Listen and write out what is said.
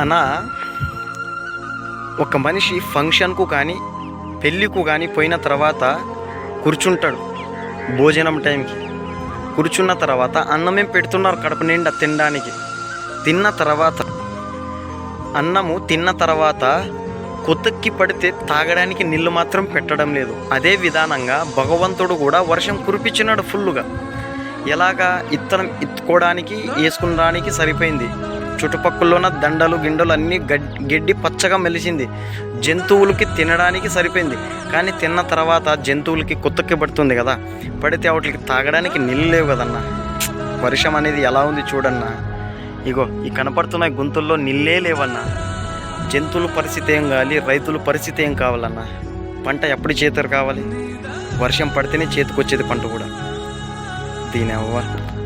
అన్న ఒక మనిషి ఫంక్షన్కు కానీ పెళ్ళికు కానీ పోయిన తర్వాత కూర్చుంటాడు భోజనం టైంకి. కూర్చున్న తర్వాత అన్నమే పెడుతున్నారు కడుపు నిండా తినడానికి? తిన్న తర్వాత అన్నము తిన్న తర్వాత కొత్తక్కి పడితే తాగడానికి నీళ్ళు మాత్రం పెట్టడం లేదు. అదే విధానంగా భగవంతుడు కూడా వర్షం కురిపించినాడు ఫుల్లుగా ఎలాగా ఇత్తనం ఇత్తుకోవడానికి వేసుకునడానికి సరిపోయింది. చుట్టుపక్కల దండలు గిండలు అన్నీ గడ్డి పచ్చగా మెలిసింది. జంతువులకి తినడానికి సరిపోయింది. కానీ తిన్న తర్వాత జంతువులకి కొత్తకి పడుతుంది కదా. పడితే వాటికి తాగడానికి నీళ్ళు లేవు కదన్నా. వర్షం అనేది ఎలా ఉంది చూడన్నా. ఇగో ఈ కనపడుతున్న ఈ గుంతుల్లో నీళ్ళే లేవన్నా. జంతువుల పరిస్థితి ఏం కావాలి? రైతుల పరిస్థితి ఏం కావాలన్నా? పంట ఎప్పుడు చేతురు కావాలి వర్షం పడితేనే చేతికొచ్చేది పంట కూడా. Palästina, oder?